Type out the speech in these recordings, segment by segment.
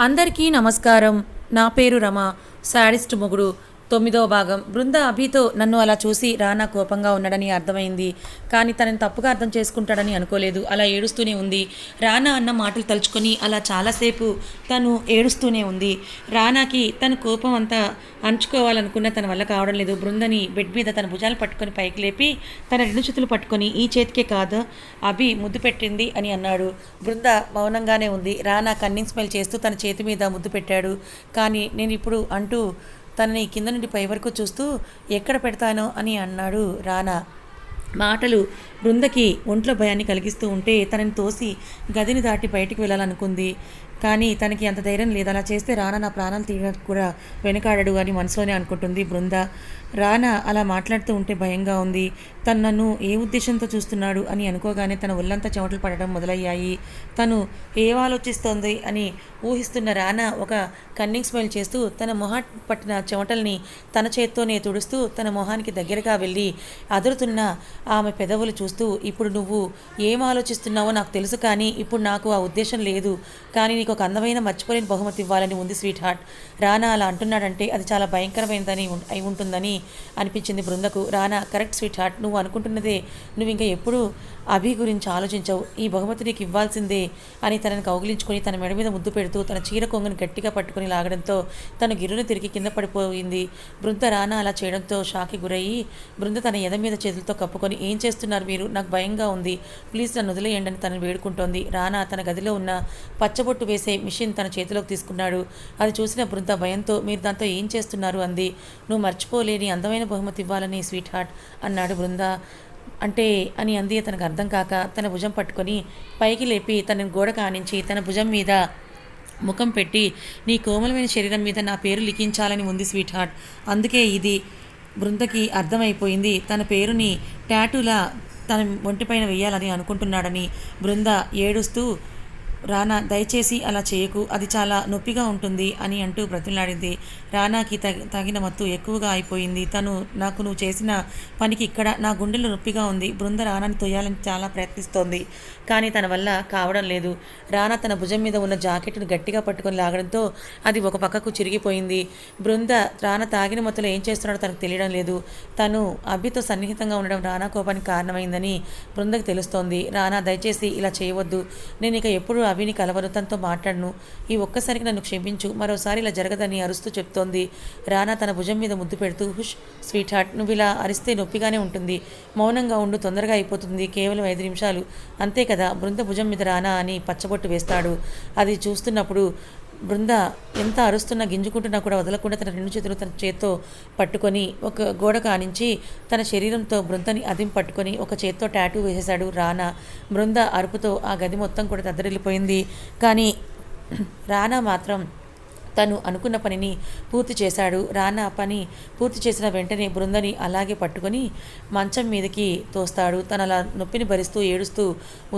అందరికీ నమస్కారం. నా పేరు రమ. శాడిస్ట్ మొగుడు. తొమ్మిదవ భాగం. బృంద అభితో నన్ను అలా చూసి రానా కోపంగా ఉన్నాడని అర్థమైంది. కానీ తనని తప్పుగా అర్థం చేసుకుంటాడని అనుకోలేదు. అలా ఏడుస్తూనే ఉంది. రానా అన్న మాటలు తలుచుకొని అలా చాలాసేపు తను ఏడుస్తూనే ఉంది. రానాకి తన కోపం అంతా అంచుకోవాలనుకున్న తన వల్ల కావడం లేదు. బృందని బెడ్ మీద తన భుజాలు పట్టుకొని పైకి లేపి తన రెండు చేతులు పట్టుకొని ఈ చేతికే కాదు అభి ముద్దు పెట్టింది అని అన్నాడు. బృంద మౌనంగానే ఉంది. రానా కన్నింగ్ స్మైల్ చేస్తూ తన చేతి మీద ముద్దు పెట్టాడు. కానీ నేను ఇప్పుడు అంటూ తనని కింద నుండి పై వరకు చూస్తూ ఎక్కడ పెడతానో అని అన్నాడు రానా మాటలు బృందకి ఒంట్లో భయాన్ని కలిగిస్తూ ఉంటే తనని తోసి గదిని దాటి బయటికి వెళ్ళాలనుకుంది. కానీ తనకి అంత ధైర్యం లేదు. అలా చేస్తే రానా నా ప్రాణాలు తీయడానికి కూడా వెనకాడడు అని మనసులోనే అనుకుంటుంది బృంద. రానా అలా మాట్లాడుతూ ఉంటే భయంగా ఉంది. తను నన్ను ఏ ఉద్దేశంతో చూస్తున్నాడు అని అనుకోగానే తన ఒళ్ళంతా చెమటలు పడడం మొదలయ్యాయి. తను ఏం ఆలోచిస్తోంది అని ఊహిస్తున్న రానా ఒక కన్నింగ్ స్మైల్ చేస్తూ తన మొహ పట్టిన చెమటల్ని తన చేత్తోనే తుడుస్తూ తన మొహానికి దగ్గరగా వెళ్ళి అదురుతున్న ఆమె పెదవులు చూస్తూ ఇప్పుడు నువ్వు ఏం ఆలోచిస్తున్నావో నాకు తెలుసు కానీ ఇప్పుడు నాకు ఆ ఉద్దేశం లేదు. కానీ నీకు ఒక అందమైన మర్చిపోలేని బహుమతి ఇవ్వాలని ఉంది స్వీట్ హార్ట్ రానా అలా అంటున్నాడంటే అది చాలా భయంకరమైనదని అయి ఉంటుందని అనిపించింది బృందకు. రానా కరెక్ట్ స్వీట్ హార్ట్ నువ్వు అనుకుంటున్నదే. నువ్వు ఇంకా ఎప్పుడు అభి గురించి ఆలోచించవు. ఈ బహుమతి నీకు ఇవ్వాల్సిందే అని తనని కౌగిలించుకొని తన మెడ మీద ముద్దు పెడుతూ తన చీర కొంగును గట్టిగా పట్టుకొని లాగడంతో తను గిర్రును తిరిగి కింద పడిపోయింది. బృంద రానా అలా చేయడంతో షాకి గురయ్యి బృంద తన ఎద మీద చేతులతో కప్పుకొని ఏం చేస్తున్నారు మీరు? నాకు భయంగా ఉంది. ప్లీజ్ నన్ను వదిలేయండి అని తనను వేడుకుంటోంది. రానా తన గదిలో ఉన్న పచ్చబొట్టు వేసి మిషన్ తన చేతిలోకి తీసుకున్నాడు. అది చూసిన బృంద భయంతో మీరు దాంతో ఏం చేస్తున్నారు? అంది. నువ్వు మర్చిపోలేని అందమైన బహుమతి ఇవ్వాలని స్వీట్ హార్ట్ అన్నాడు బృంద. అంటే అని అంది. తనకు అర్థం కాక తన భుజం పట్టుకొని పైకి లేపి తనని గోడ కానించి తన భుజం మీద ముఖం పెట్టి నీ కోమలమైన శరీరం మీద నా పేరు లిఖించాలని ఉంది స్వీట్ హార్ట్. అందుకే ఇది బృందకి అర్థమైపోయింది. తన పేరుని టాటూలా తన ఒంటిపైన వేయాలని అనుకుంటున్నాడని బృంద ఏడుస్తూ రానా దయచేసి అలా చేయకు అది చాలా నొప్పిగా ఉంటుంది అని అంటూ బ్రతిలాడింది రానాకి తగి తగిన మత్తు ఎక్కువగా అయిపోయింది. తను నాకు నువ్వు చేసిన పనికి ఇక్కడ నా గుండెలో నొప్పిగా ఉంది. బృంద రానాని తొయ్యాలని చాలా ప్రయత్నిస్తోంది. కానీ తన వల్ల కావడం లేదు. రానా తన భుజం మీద ఉన్న జాకెట్ను గట్టిగా పట్టుకొని లాగడంతో అది ఒక పక్కకు చిరిగిపోయింది. బృంద రానా తాగిన మత్తులో ఏం చేస్తున్నాడో తనకు తెలియడం లేదు. తను అభితో సన్నిహితంగా ఉండడం రానా కోపానికి కారణమైందని బృందకు తెలుస్తోంది. రానా దయచేసి ఇలా చేయవద్దు. నేను ఇక ఎప్పుడు అవిని కలవను తనతో మాట్లాడను. ఈ ఒక్కసారికి నన్ను క్షమించు. మరోసారి ఇలా జరగదని అరుస్తూ చెప్తోంది. రానా తన భుజం మీద ముద్దు పెడుతూ హుష్ స్వీట్ హార్ట్ నువ్వు ఇలా అరిస్తే నొప్పిగానే ఉంటుంది. మౌనంగా ఉండు తొందరగా అయిపోతుంది. కేవలం ఐదు నిమిషాలు. అంతే కదా బృంద భుజం మీద రానా అని పచ్చబొట్టు వేస్తాడు. అది చూస్తున్నప్పుడు బృంద ఎంత అరుస్తున్నా గింజుకుంటున్నా కూడా వదలకుండా తన రెండు చేతులు తన చేత్తో పట్టుకొని ఒక గోడ కానించి తన శరీరంతో బృందని అదిం పట్టుకొని ఒక చేత్తో టాటూ వేసేశాడు రానా. బృంద అరుపుతో ఆ గది మొత్తం కూడా దద్దరిల్లిపోయింది. కానీ రానా మాత్రం తను అనుకున్న పనిని పూర్తి చేశాడు. రానా పని పూర్తి చేసిన వెంటనే బృందని అలాగే పట్టుకొని మంచం మీదకి తోస్తాడు. తన అలా నొప్పిని భరిస్తూ ఏడుస్తూ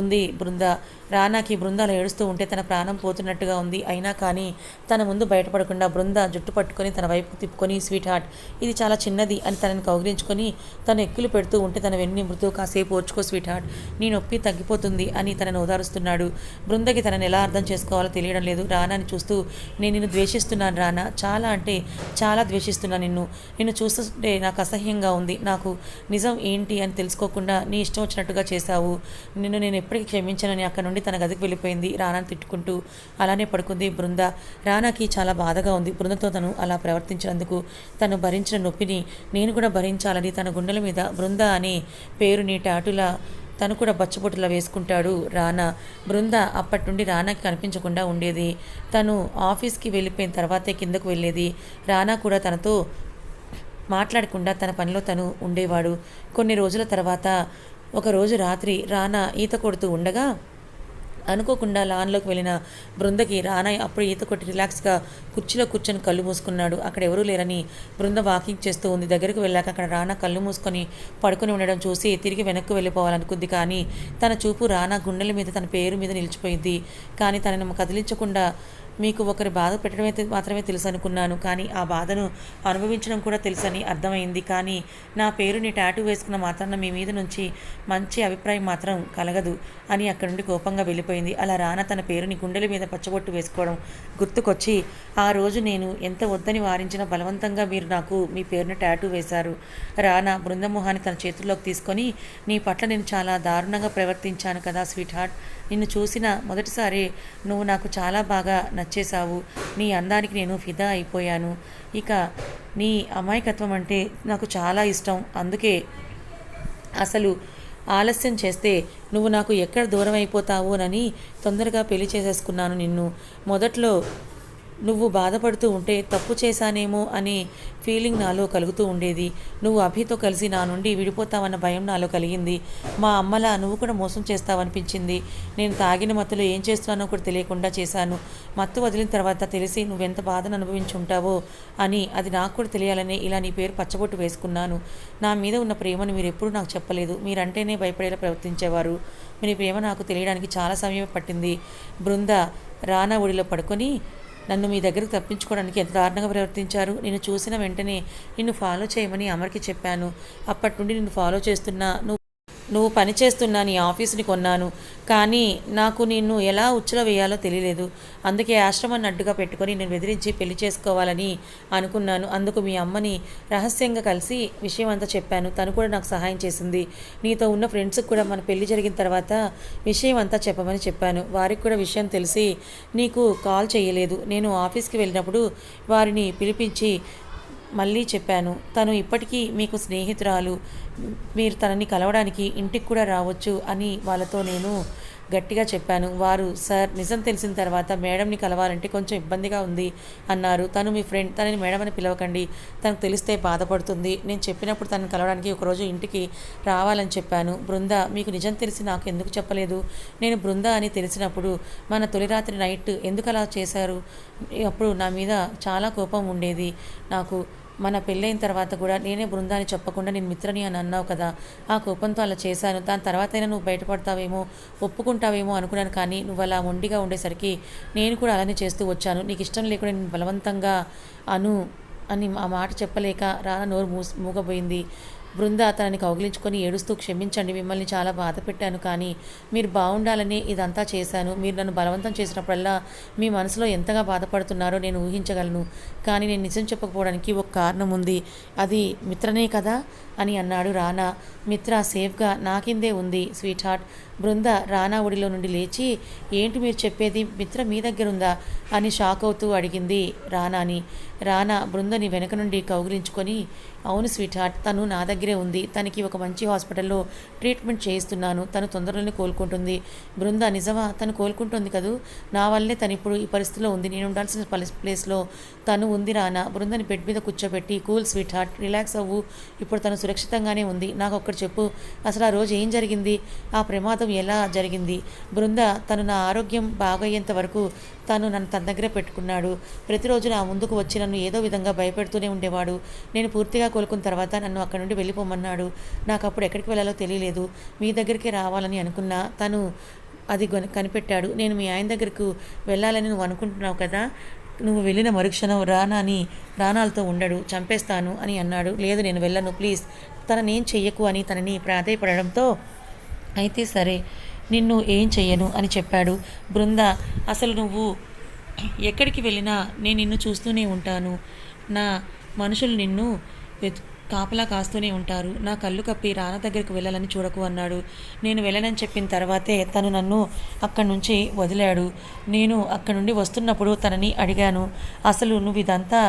ఉంది బృంద. రానాకి బృందాలు ఏడుస్తూ ఉంటే తన ప్రాణం పోతున్నట్టుగా ఉంది. అయినా కానీ తన ముందు బయటపడకుండా బృంద జుట్టు పట్టుకొని తన వైపు తిప్పుకొని స్వీట్ హార్ట్ ఇది చాలా చిన్నది అని తనని కౌగిలించుకొని తను ఎక్కులు పెడుతూ ఉంటే తన వెన్ను మృతూ కాసేపు ఓర్చుకో స్వీట్ హార్ట్ నీ నొప్పి తగ్గిపోతుంది అని తనను ఓదారుస్తున్నాడు. బృందకి తనని ఎలా అర్థం చేసుకోవాలో తెలియడం లేదు. రానాని చూస్తూ నేను నిన్ను ద్వేషిస్తున్నాను రానా. చాలా అంటే చాలా ద్వేషిస్తున్నాను నిన్ను. నిన్ను చూస్తుంటే నాకు అసహ్యంగా ఉంది. నాకు నిజం ఏంటి అని తెలుసుకోకుండా నీ ఇష్టం వచ్చినట్టుగా చేశావు. నిన్ను నేను ఎప్పటికీ క్షమించనని అక్కడ నుండి తన గదికి వెళ్ళిపోయింది రానాని తిట్టుకుంటూ అలానే పడుకుంది బృంద. రానాకి చాలా బాధగా ఉంది. బృందతో తను అలా ప్రవర్తించినందుకు తను భరించిన నొప్పిని నేను కూడా భరించాలని తన గుండెల మీద బృంద అనే పేరుని టాటులా తను కూడా బచ్చబొట్టులా వేసుకుంటాడు రానా. బృంద అప్పటి నుండి రానాకి కనిపించకుండా ఉండేది. తను ఆఫీస్కి వెళ్ళిపోయిన తర్వాతే కిందకు వెళ్ళేది. రానా కూడా తనతో మాట్లాడకుండా తన పనిలో తను ఉండేవాడు. కొన్ని రోజుల తర్వాత ఒకరోజు రాత్రి రానా ఈత కొడుతూ ఉండగా అనుకోకుండా లాన్లోకి వెళ్ళిన బృందకి రానా అప్పుడు ఈత కొట్టి రిలాక్స్గా కుర్చీలో కూర్చొని కళ్ళు మూసుకున్నాడు. అక్కడ ఎవరూ లేరని బృంద వాకింగ్ చేస్తూ ఉంది. దగ్గరికి వెళ్ళాక అక్కడ రానా కళ్ళు మూసుకొని పడుకొని ఉండడం చూసి తిరిగి వెనక్కు వెళ్ళిపోవాలనుకుంది. కానీ తన చూపు రానా గుండెల మీద తన పేరు మీద నిలిచిపోయింది. కానీ తనను కదిలించకుండా మీకు ఒకరి బాధ పెట్టడమే మాత్రమే తెలుసు అనుకున్నాను కానీ ఆ బాధను అనుభవించడం కూడా తెలుసని అర్థమైంది. కానీ నా పేరుని టాటూ వేసుకున్న మాత్రాన మీ మీద నుంచి మంచి అభిప్రాయం మాత్రం కలగదు అని అక్కడి నుండి కోపంగా వెళ్ళిపోయింది. అలా రానా తన పేరుని గుండెల మీద పచ్చబొట్టు వేసుకోవడం గుర్తుకొచ్చి ఆ రోజు నేను ఎంత వద్దని వారించినా బలవంతంగా మీరు నాకు మీ పేరుని టాటూ వేశారు. రానా బృందమోహాన్ని తన చేతుల్లోకి తీసుకొని నీ పట్ల నేను చాలా దారుణంగా ప్రవర్తించాను కదా స్వీట్ హార్ట్. నిన్ను చూసిన మొదటిసారి నువ్వు నాకు చాలా బాగా నచ్చేశావు. నీ అందానికి నేను ఫిదా అయిపోయాను. ఇక నీ అమాయకత్వం అంటే నాకు చాలా ఇష్టం. అందుకే అసలు ఆలస్యం చేస్తే నువ్వు నాకు ఎక్కడ దూరం అయిపోతావోనని తొందరగా పెళ్ళి చేసేసుకున్నాను నిన్ను. మొదట్లో నువ్వు బాధపడుతూ ఉంటే తప్పు చేశానేమో అనే ఫీలింగ్ నాలో కలుగుతూ ఉండేది. నువ్వు అభితో కలిసి నా నుండి విడిపోతావన్న భయం నాలో కలిగింది. మా అమ్మలా నువ్వు కూడా మోసం చేస్తావనిపించింది. నేను తాగిన మత్తులో ఏం చేస్తున్నానో కూడా తెలియకుండా చేశాను. మత్తు వదిలిన తర్వాత తెలిసి నువ్వెంత బాధను అనుభవించి ఉంటావో అని అది నాకు కూడా తెలియాలని ఇలా నీ పేరు పచ్చబొట్టు వేసుకున్నాను. నా మీద ఉన్న ప్రేమను మీరు ఎప్పుడూ నాకు చెప్పలేదు. మీరంటేనే భయపడేలా ప్రవర్తించేవారు. మీ ప్రేమ నాకు తెలియడానికి చాలా సమయం పట్టింది. బృంద రానా ఒడిలో పడుకొని నన్ను మీ దగ్గరకు తప్పించుకోవడానికి ఎంత దారుణంగా ప్రవర్తించారు? నేను చూసిన వెంటనే నిన్ను ఫాలో చేయమని అమర్కి చెప్పాను. అప్పటి నుండి నిన్ను ఫాలో చేస్తున్నా. నువ్వు నువ్వు పనిచేస్తున్న నీ ఆఫీస్ని కొన్నాను. కానీ నాకు నిన్ను ఎలా ఉచ్చులో వేయాలో తెలియలేదు. అందుకే ఆశ్రమాన్ని అడ్డుగా పెట్టుకొని నేను బెదిరించి పెళ్ళి చేసుకోవాలని అనుకున్నాను. అందుకు మీ అమ్మని రహస్యంగా కలిసి విషయం అంతా చెప్పాను. తను కూడా నాకు సహాయం చేసింది. నీతో ఉన్న ఫ్రెండ్స్కి కూడా మన పెళ్ళి జరిగిన తర్వాత విషయం అంతా చెప్పమని చెప్పాను. వారికి కూడా విషయం తెలిసి నీకు కాల్ చేయలేదు. నేను ఆఫీస్కి వెళ్ళినప్పుడు వారిని పిలిపించి మళ్ళీ చెప్పాను తను ఇప్పటికీ మీకు స్నేహితురాలు. మీరు తనని కలవడానికి ఇంటికి కూడా రావచ్చు అని వాళ్ళతో నేను గట్టిగా చెప్పాను. వారు సార్ నిజం తెలిసిన తర్వాత మేడంని కలవాలంటే కొంచెం ఇబ్బందిగా ఉంది అన్నారు. తను మీ ఫ్రెండ్ తనని మేడం అని పిలవకండి. తనకు తెలిస్తే బాధపడుతుంది. నేను చెప్పినప్పుడు తనని కలవడానికి ఒకరోజు ఇంటికి రావాలని చెప్పాను. బృంద మీకు నిజం తెలిసి నాకు ఎందుకు చెప్పలేదు? నేను బృంద అని తెలిసినప్పుడు మన తొలి రాత్రి నైట్ ఎందుకు అలా చేశారు? అప్పుడు నా మీద చాలా కోపం ఉండేది. నాకు మన పెళ్ళైన తర్వాత కూడా నేనే బృందాన్ని చెప్పకుండా నేను మిత్రని అని అన్నావు కదా. ఆ కోపంతో అలా చేశాను. దాని తర్వాతైనా నువ్వు బయటపడతావేమో ఒప్పుకుంటావేమో అనుకున్నాను కానీ నువ్వు అలా మొండిగా ఉండేసరికి నేను కూడా అలానే చేస్తూ వచ్చాను. నీకు ఇష్టం లేకుండా నేను బలవంతంగా అను అని ఆ మాట చెప్పలేక రానా నోరు మూస్ మూగబోయింది. బృంద తనని కౌగిలించుకొని ఏడుస్తూ క్షమించండి మిమ్మల్ని చాలా బాధ పెట్టాను కానీ మీరు బాగుండాలని ఇదంతా చేశాను. మీరు నన్ను బలవంతం చేసినప్పుడల్లా మీ మనసులో ఎంతగా బాధపడుతున్నారో నేను ఊహించగలను. కానీ నేను నిజం చెప్పకపోవడానికి ఒక కారణం ఉంది. అది మిత్రనే కదా? అని అన్నాడు రానా. మిత్ర సేఫ్గా నా కిందే ఉంది స్వీట్ హార్ట్ బృంద రానా ఒడిలో నుండి లేచి ఏంటి మీరు చెప్పేది? మిత్ర మీ దగ్గర ఉందా అని షాక్ అవుతూ అడిగింది రానాని. రానా బృందని వెనక నుండి కౌగిలించుకొని అవును స్వీట్ హార్ట్ తను నా దగ్గరే ఉంది. తనకి ఒక మంచి హాస్పిటల్లో ట్రీట్మెంట్ చేయిస్తున్నాను. తను తొందరలోనే కోలుకుంటుంది. బృంద నిజమా? తను కోలుకుంటుంది కదూ? నా వల్లే తను ఇప్పుడు ఈ పరిస్థితిలో ఉంది. నేను ఉండాల్సిన ప్లేస్లో తను ఉంది రానా. బృందని బెడ్ మీద కూర్చోబెట్టి కూల్ స్వీట్ హార్ట్ రిలాక్స్ అవ్వు. ఇప్పుడు తను సురక్షితంగానే ఉంది. నాకు ఒక్కటి చెప్పు. అసలు ఆ రోజు ఏం జరిగింది? ఆ ప్రమాదం ఎలా జరిగింది? బృంద తను నా ఆరోగ్యం బాగయ్యేంత వరకు తను నన్ను తన దగ్గర పెట్టుకున్నాడు. ప్రతిరోజు నా ముందుకు వచ్చి నన్ను ఏదో విధంగా భయపెడుతూనే ఉండేవాడు. నేను పూర్తిగా కోలుకున్న తర్వాత నన్ను అక్కడి నుండి వెళ్ళిపోమన్నాడు. నాకు అప్పుడు ఎక్కడికి వెళ్ళాలో తెలియలేదు. మీ దగ్గరికి రావాలని అనుకున్నా తను అది కనిపెట్టాడు. నేను మీ ఆయన దగ్గరకు వెళ్ళాలని నువ్వు అనుకుంటున్నావు కదా? నువ్వు వెళ్ళిన మరుక్షణం రానాని ప్రాణాలతో ఉండడు చంపేస్తాను అని అన్నాడు. లేదు నేను వెళ్ళను ప్లీజ్. తననేం చెయ్యకు అని తనని ప్రాధేయపడడంతో అయితే సరే నిన్ను ఏం చెయ్యను అని చెప్పాడు. బృంద అసలు నువ్వు ఎక్కడికి వెళ్ళినా నేను నిన్ను చూస్తూనే ఉంటాను. నా మనుషులు నిన్ను వెతు కాపలా కాస్తూనే ఉంటారు. నా కళ్ళు కప్పి రాన దగ్గరికి వెళ్ళాలని చూడకు అన్నాడు. నేను వెళ్ళనని చెప్పిన తర్వాతే తను నన్ను అక్కడి నుంచి వదిలాడు. నేను అక్కడి నుండి వస్తున్నప్పుడు తనని అడిగాను. అసలు నువ్వు ఇదంతా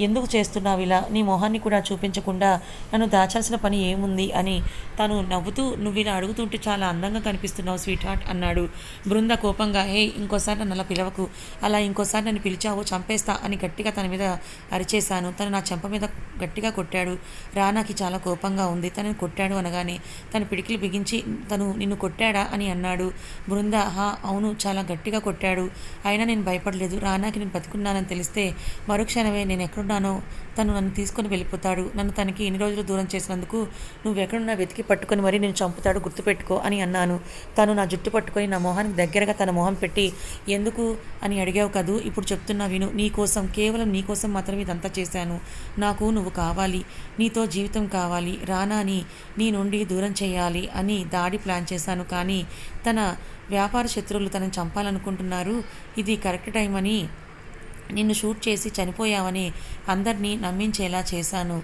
ఎందుకు చేస్తున్నావు ఇలా? నీ మొహాన్ని కూడా చూపించకుండా నన్ను దాచాల్సిన పని ఏముంది అని తను నవ్వుతూ నువ్వు ఇలా అడుగుతుంటే చాలా అందంగా కనిపిస్తున్నావు స్వీట్ హార్ట్ అన్నాడు. బృంద కోపంగా హే ఇంకోసారి నన్ను అలా పిలవకు. అలా ఇంకోసారి నన్ను పిలిచావు చంపేస్తా అని గట్టిగా తన మీద అరిచేశాను. తను నా చెంప మీద గట్టిగా కొట్టాడు. రానాకి చాలా కోపంగా ఉంది. తనని కొట్టాడు అనగానే తన పిడికిలు బిగించి తను నిన్ను కొట్టాడా? అని అన్నాడు. బృంద హా అవును చాలా గట్టిగా కొట్టాడు. అయినా నేను భయపడలేదు. రానాకి నేను బతుకున్నానని తెలిస్తే మరుక్షణమే నేను ఎక్కడున్నానో తను నన్ను తీసుకొని వెళ్ళిపోతాడు. నన్ను తనకి ఇన్ని రోజులు దూరం చేసినందుకు నువ్వు ఎక్కడున్నా వెతికి పట్టుకొని మరీ నేను చంపుతాడు. గుర్తుపెట్టుకో అని అన్నాను. తను నా జుట్టు పట్టుకొని నా మొహానికి దగ్గరగా తన మొహం పెట్టి ఎందుకు? అని అడిగావు కదూ ఇప్పుడు చెప్తున్నా విను. నీ కోసం కేవలం నీ కోసం మాత్రమే ఇదంతా చేశాను. నాకు నువ్వు కావాలి. నీతో జీవితం కావాలి రానాని నీ నుండి దూరం చేయాలి అని దాడి ప్లాన్ చేశాను. కానీ తన వ్యాపార శత్రువులు తనని చంపాలనుకుంటున్నారు. ఇది కరెక్ట్ టైం అని నిన్ను షూట్ చేసి చనిపోయావని అందరినీ నమ్మించేలా చేశాను.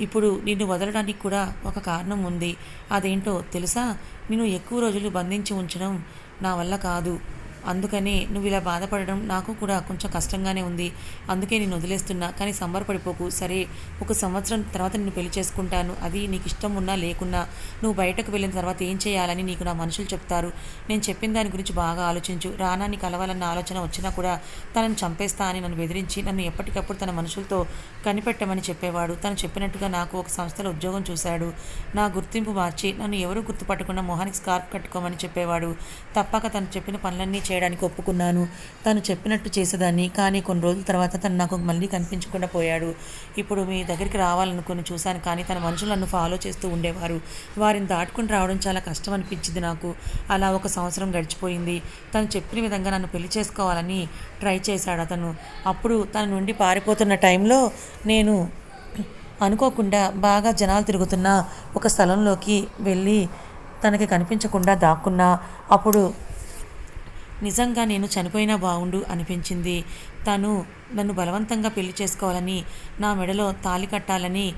ఇప్పుడు నిన్ను వదలడానికి కూడా ఒక కారణం ఉంది. అదేంటో తెలుసా? నిన్ను ఎక్కువ రోజులు బంధించి ఉంచడం నా వల్ల కాదు. అందుకనే నువ్వు ఇలా బాధపడడం నాకు కూడా కొంచెం కష్టంగానే ఉంది. అందుకే నేను వదిలేస్తున్నా. కానీ సంబరపడిపోకు. సరే ఒక సంవత్సరం తర్వాత నిన్ను పెళ్ళి చేసుకుంటాను. అది నీకు ఇష్టం ఉన్నా లేకున్నా నువ్వు బయటకు వెళ్ళిన తర్వాత ఏం చేయాలని నీకు నా మనుషులు చెప్తారు. నేను చెప్పిన దాని గురించి బాగా ఆలోచించు. రానాన్ని కలవాలన్న ఆలోచన వచ్చినా కూడా తనను చంపేస్తా అని నన్ను బెదిరించి నన్ను ఎప్పటికప్పుడు తన మనుషులతో కనిపెట్టమని చెప్పేవాడు. తను చెప్పినట్టుగా నాకు ఒక సంస్థలో ఉద్యోగం చూశాడు. నా గుర్తింపు మార్చి నన్ను ఎవరూ గుర్తుపట్టకుండా మొహానికి స్కార్ఫ్ కట్టుకోమని చెప్పేవాడు. తప్పక తను చెప్పిన పనులన్నీ చేయడానికి ఒప్పుకున్నాను. తను చెప్పినట్టు చేసేదాన్ని. కానీ కొన్ని రోజుల తర్వాత తను నాకు మళ్ళీ కనిపించకుండా పోయాడు. ఇప్పుడు మీ దగ్గరికి రావాలనుకుని చూశాను. కానీ తన మనుషులు నన్ను ఫాలో చేస్తూ ఉండేవారు. వారిని దాటుకుని రావడం చాలా కష్టం అనిపించింది నాకు. అలా ఒక సంవత్సరం గడిచిపోయింది. తను చెప్పిన విధంగా నన్ను పెళ్ళి చేసుకోవాలని ట్రై చేశాడు అతను. అప్పుడు తన నుండి పారిపోతున్న టైంలో నేను అనుకోకుండా బాగా జనాలు తిరుగుతున్న ఒక స్థలంలోకి వెళ్ళి తనకి కనిపించకుండా దాక్కున్నా. అప్పుడు నిజంగా నేను చనిపోయినా బాగుండు అనిపించింది. తను నన్ను బలవంతంగా పెళ్ళి చేసుకోవాలని నా మెడలో తాళి కట్టాలని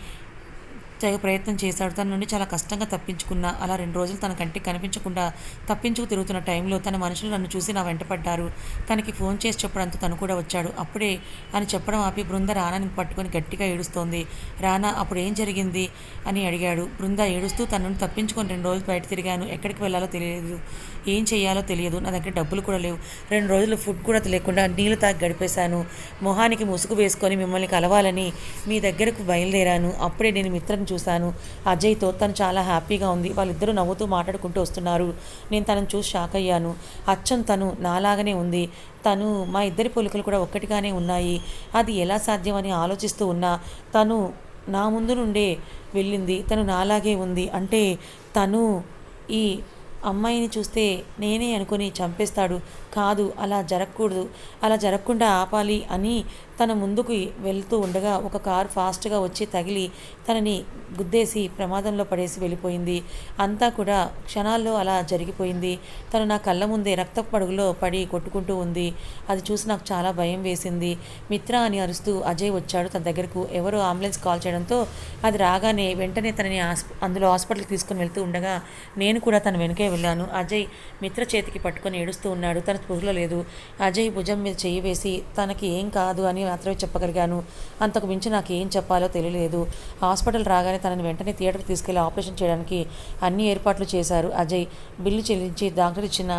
తెగ ప్రయత్నం చేశాడు. తన నుండి చాలా కష్టంగా తప్పించుకున్న అలా రెండు రోజులు తన కంటికి కనిపించకుండా తప్పించుకు తిరుగుతున్న టైంలో తన మనుషులు నన్ను చూసి నా వెంటపడ్డారు తనకి ఫోన్ చేసి చెప్పడంతో తను కూడా వచ్చాడు. అప్పుడే అని చెప్పడం ఆపి బృంద రానాని పట్టుకొని గట్టిగా ఏడుస్తోంది. రానా అప్పుడు ఏం జరిగింది? అని అడిగాడు. బృంద ఏడుస్తూ తన నుండి తప్పించుకొని రెండు రోజులు బయట తిరిగాను. ఎక్కడికి వెళ్ళాలో తెలియదు. ఏం చేయాలో తెలియదు. నా దగ్గర డబ్బులు కూడా లేవు. రెండు రోజులు ఫుడ్ కూడా లేకుండా నీళ్ళు తాగి గడిపేశాను. మొహానికి ముసుగు వేసుకొని మిమ్మల్ని కలవాలని మీ దగ్గరకు బయలుదేరాను. అప్పుడే నేను మిత్రం చూశాను. అజయ్తో తను చాలా హ్యాపీగా ఉంది. వాళ్ళిద్దరూ నవ్వుతూ మాట్లాడుకుంటూ వస్తున్నారు. నేను తనను చూసి షాక్ అయ్యాను. అచ్చం తను నాలాగనే ఉంది. తను మా ఇద్దరి పోలికలు కూడా ఒక్కటిగానే ఉన్నాయి. అది ఎలా సాధ్యమని ఆలోచిస్తూ ఉన్నా తను నా ముందు నుండే వెళ్ళింది. తను నాలాగే ఉంది. అంటే తను ఈ అమ్మాయిని చూస్తే నేనే అనుకుని చంపేస్తాడు. కాదు అలా జరగకూడదు. అలా జరగకుండా ఆపాలి అని తన ముందుకు వెళ్తూ ఉండగా ఒక కార్ ఫాస్ట్గా వచ్చి తగిలి తనని గుద్దేసి ప్రమాదంలో పడేసి వెళ్ళిపోయింది. అంతా కూడా క్షణాల్లో అలా జరిగిపోయింది. తను నా కళ్ళ ముందే రక్త పడుగులో పడి కొట్టుకుంటూ ఉంది. అది చూసి నాకు చాలా భయం వేసింది. మిత్ర అని అరుస్తూ అజయ్ వచ్చాడు తన దగ్గరకు. ఎవరో అంబులెన్స్ కాల్ చేయడంతో అది రాగానే వెంటనే తనని హాస్ప అందులో హాస్పిటల్కి తీసుకుని వెళ్తూ ఉండగా నేను కూడా తన వెనుకే వెళ్ళాను. అజయ్ మిత్ర చేతికి పట్టుకొని ఏడుస్తూ ఉన్నాడు. తన స్పృహలో లేదు. అజయ్ భుజం మీద చెయ్యి వేసి తనకి ఏం కాదు అని మాత్రమే చెప్పగలిగాను. అంతకు మించి నాకు ఏం చెప్పాలో తెలియలేదు. హాస్పిటల్ రాగానే తనని వెంటనే థియేటర్కి తీసుకెళ్ళి ఆపరేషన్ చేయడానికి అన్ని ఏర్పాట్లు చేశారు అజయ్. బిల్లు చెల్లించి డాక్టర్ ఇచ్చిన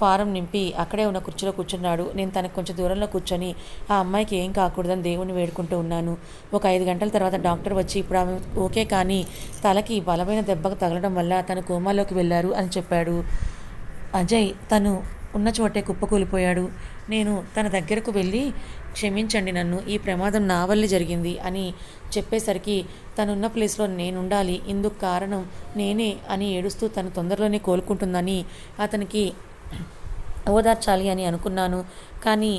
ఫారం నింపి అక్కడే ఉన్న కుర్చీలో కూర్చున్నాడు. నేను తనకు కొంచెం దూరంలో కూర్చొని ఆ అమ్మాయికి ఏం కాకూడదని దేవుణ్ణి వేడుకుంటూ ఉన్నాను. ఒక ఐదు గంటల తర్వాత డాక్టర్ వచ్చి ఇప్పుడు ఆమె ఓకే కానీ తలకి బలమైన దెబ్బకు తగలడం వల్ల తను కోమాలోకి వెళ్ళారు అని చెప్పాడు. అజయ్ తను ఉన్న చోటే కుప్పకూలిపోయాడు. నేను తన దగ్గరకు వెళ్ళి క్షమించండి నన్ను ఈ ప్రమాదం నా వల్లే జరిగింది అని చెప్పేసరికి తనున్న ప్లేస్లో నేనుండాలి ఇందుకు కారణం నేనే అని ఏడుస్తూ తను తొందరలోనే కోలుకుంటుందని అతనికి ఓదార్చాలి అని అనుకున్నాను. కానీ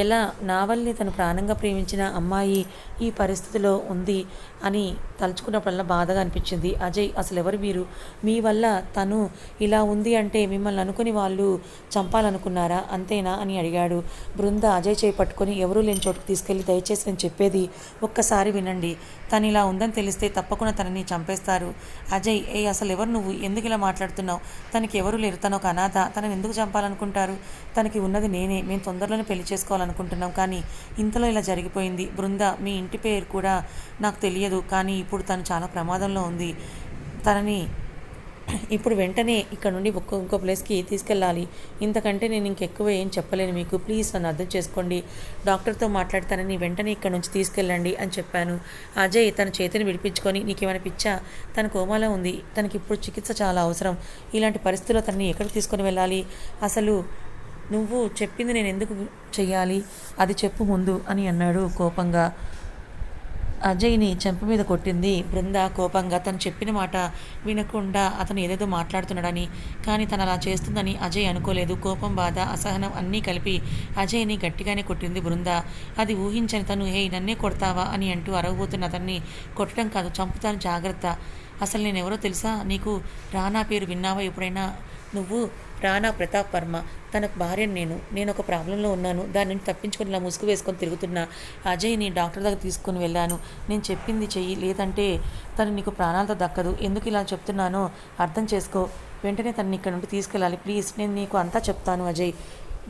ఎలా నా వల్లే తను ప్రాణంగా ప్రేమించిన అమ్మాయి ఈ పరిస్థితిలో ఉంది? అని తలుచుకున్నప్పుడల్లా బాధగా అనిపించింది. అజయ్ అసలు ఎవరు మీరు మీ వల్ల తను ఇలా ఉంది అంటే మిమ్మల్ని అనుకుని వాళ్ళు చంపాలనుకున్నారా? అంతేనా అని అడిగాడు. బృంద అజయ్ చేయి పట్టుకొని ఎవరూ లేని చోటుకు తీసుకెళ్ళి దయచేసి నేను చెప్పేది ఒక్కసారి వినండి. తను ఇలా ఉందని తెలిస్తే తప్పకుండా తనని చంపేస్తారు. అజయ్ ఏ అసలు ఎవరు నువ్వు? ఎందుకు ఇలా మాట్లాడుతున్నావు? తనకి ఎవరు లేరు? తను ఒక అనాథ. తనని ఎందుకు చంపాలనుకుంటారు? తనకి ఉన్నది నేనే. మేము తొందరలోనే పెళ్ళి చేసుకోవాలనుకుంటున్నాం. కానీ ఇంతలో ఇలా జరిగిపోయింది. బృంద మీ ఇంటి పేరు కూడా నాకు తెలియదు. కానీ ఇప్పుడు తను చాలా ప్రమాదంలో ఉంది. తనని ఇప్పుడు వెంటనే ఇక్కడ నుండి ఒక్క ఇంకో ప్లేస్కి తీసుకెళ్ళాలి. ఇంతకంటే నేను ఇంకెక్కువ ఏం చెప్పలేను మీకు. ప్లీజ్ నన్ను అర్థం చేసుకోండి. డాక్టర్తో మాట్లాడతానని వెంటనే ఇక్కడ నుంచి తీసుకెళ్ళండి అని చెప్పాను. అజయ్ తన చేతిని విడిపించుకొని నీకేమైనా పిచ్చా? తన కోమాలో ఉంది. తనకి ఇప్పుడు చికిత్స చాలా అవసరం. ఇలాంటి పరిస్థితుల్లో తనని ఎక్కడికి తీసుకొని వెళ్ళాలి? అసలు నువ్వు చెప్పింది నేను ఎందుకు చెయ్యాలి? అది చెప్పు ముందు అని అన్నాడు కోపంగా. అజయ్ని చెంప మీద కొట్టింది. బృంద కోపంగా తను చెప్పిన మాట వినకుండా అతను ఏదేదో మాట్లాడుతున్నాడని కానీ తను అలా చేస్తుందని అజయ్ అనుకోలేదు. కోపం బాధ అసహనం అన్నీ కలిపి అజయ్ని గట్టిగానే కొట్టింది బృంద. అది ఊహించని తను హే నన్నే కొడతావా? అని అంటూ అరవబోతున్న అతన్ని కొట్టడం కాదు చంపుతాను జాగ్రత్త. అసలు నేను ఎవరో తెలుసా? నీకు రానా పేరు విన్నావా ఎప్పుడైనా? నువ్వు రానా ప్రతాప్ వర్మ తన భార్యను నేను నేను ఒక ప్రాబ్లంలో ఉన్నాను దాని నుంచి తప్పించుకొని ఇలా ముసుగు వేసుకొని తిరుగుతున్నా అజయ్ని డాక్టర్ దగ్గర తీసుకొని వెళ్ళాను. నేను చెప్పింది చెయ్యి లేదంటే తను నీకు ప్రాణాలతో దక్కదు. ఎందుకు ఇలా చెప్తున్నానో అర్థం చేసుకో. వెంటనే తనని ఇక్కడ నుండి తీసుకెళ్ళాలి. ప్లీజ్ నేను నీకు అంతా చెప్తాను అజయ్.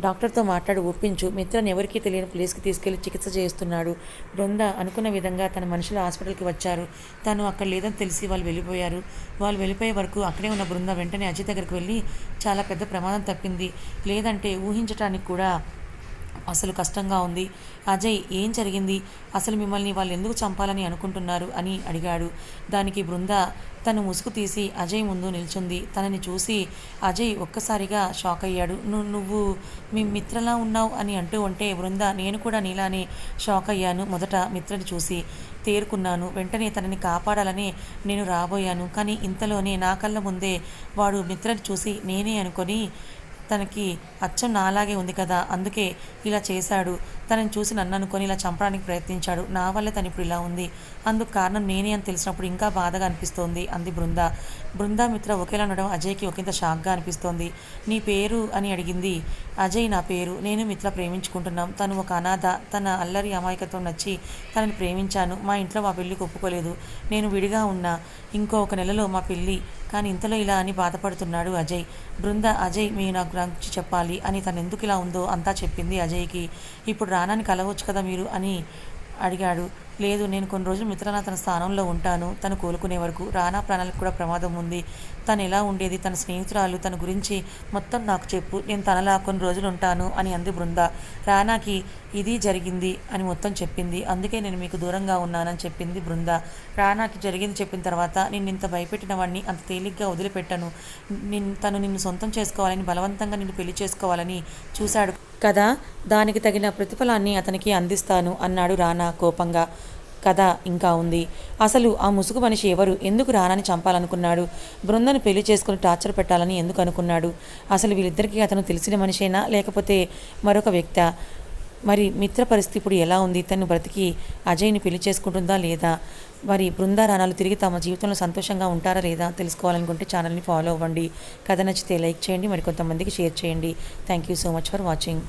డాక్టర్తో మాట్లాడి ఒప్పించు. మిత్రను ఎవరికీ తెలియని ప్లేస్కి తీసుకెళ్ళి చికిత్స చేస్తున్నాడు బృంద అనుకున్న విధంగా తన మనుషులు హాస్పిటల్కి వచ్చారు. తను అక్కడ లేదని తెలిసి వాళ్ళు వెళ్ళిపోయారు. వాళ్ళు వెళ్ళిపోయే వరకు అక్కడే ఉన్న బృంద వెంటనే అజయ్ దగ్గరికి వెళ్ళి చాలా పెద్ద ప్రమాదం తప్పింది. లేదంటే ఊహించటానికి కూడా అసలు కష్టంగా ఉంది. అజయ్ ఏం జరిగింది? అసలు మిమ్మల్ని వాళ్ళు ఎందుకు చంపాలని అనుకుంటున్నారు? అని అడిగాడు. దానికి బృంద తను ముసుగు తీసి అజయ్ ముందు నిల్చుంది. తనని చూసి అజయ్ ఒక్కసారిగా షాక్ అయ్యాడు. నువ్వు నువ్వు మీ మిత్రలా ఉన్నావు? అని అంటూ ఉంటే బృంద నేను కూడా నీలానే షాక్ అయ్యాను మొదట మిత్రని చూసి. తేరుకున్నాను. వెంటనే తనని కాపాడాలని నేను రాబోయాను. కానీ ఇంతలోనే నా కళ్ళ ముందే వాడు మిత్రని చూసి నేనే అనుకొని తనకి అచ్చం నాలాగే ఉంది కదా అందుకే ఇలా చేశాడు. తనని చూసి నన్ను అనుకొని ఇలా చంపడానికి ప్రయత్నించాడు. నా వల్లే తను ఇప్పుడు ఇలా ఉంది. అందుకు కారణం నేనే అని తెలిసినప్పుడు ఇంకా బాధగా అనిపిస్తోంది అంది బృంద. బృందా మిత్ర ఒకేలా ఉండడం అజయ్కి ఒకంత షాక్గా అనిపిస్తోంది. నీ పేరు అని అడిగింది. అజయ్ నా పేరు. నేను మిత్ర ప్రేమించుకుంటున్నాం. తను ఒక అనాథ. తన అల్లరి అమాయకత్వం నచ్చి తనని ప్రేమించాను. మా ఇంట్లో మా పెళ్ళికి ఒప్పుకోలేదు. నేను విడిగా ఉన్నా. ఇంకో ఒక నెలలో మా పెళ్ళి కానీ ఇంతలో ఇలా అని బాధపడుతున్నాడు అజయ్. బృంద అజయ్ మీ నాకు గురించి చెప్పాలి అని తను ఎందుకు ఇలా ఉందో అంతా చెప్పింది అజయ్కి. ఇప్పుడు రానాని కలవచ్చు కదా మీరు అని అడిగాడు. లేదు నేను కొన్ని రోజులు మిత్రాన తన స్థానంలో ఉంటాను. తను కోలుకునే వరకు రానా ప్రాణాలకు కూడా ప్రమాదం ఉంది. తను ఎలా ఉండేది తన స్నేహితురాలు తన గురించి మొత్తం నాకు చెప్పు. నేను తనలా కొన్ని రోజులు ఉంటాను అని అంది బృంద. రానాకి ఇది జరిగింది అని మొత్తం చెప్పింది. అందుకే నేను మీకు దూరంగా ఉన్నానని చెప్పింది బృంద. రానాకి జరిగింది చెప్పిన తర్వాత నిన్ను ఇంత భయపెట్టిన వాడిని అంత తేలిగ్గా వదిలిపెట్టను. నిన్ తను నిన్ను సొంతం చేసుకోవాలని బలవంతంగా నిన్ను పెళ్ళి చేసుకోవాలని చూశాడు కదా. దానికి తగిన ప్రతిఫలాన్ని అతనికి అందిస్తాను అన్నాడు రానా కోపంగా. కథ ఇంకా ఉంది. అసలు ఆ ముసుగు మనిషి ఎవరు? ఎందుకు రానాని చంపాలనుకున్నాడు? బృందను పెళ్ళి చేసుకుని టార్చర్ పెట్టాలని ఎందుకు అనుకున్నాడు? అసలు వీళ్ళిద్దరికీ అతను తెలిసిన మనిషేనా? లేకపోతే మరొక వ్యక్త? మరి మిత్ర పరిస్థితి ఇప్పుడు ఎలా ఉంది? తను బ్రతికి అజయ్ని పెళ్ళి చేసుకుంటుందా లేదా? మరి బృందారాణాలు తిరిగి తమ జీవితంలో సంతోషంగా ఉంటారా లేదా తెలుసుకోవాలనుకుంటే ఛానల్ని ఫాలో అవ్వండి. కథ నచ్చితే లైక్ చేయండి మరి కొంతమందికి షేర్ చేయండి. Thank you so much for watching.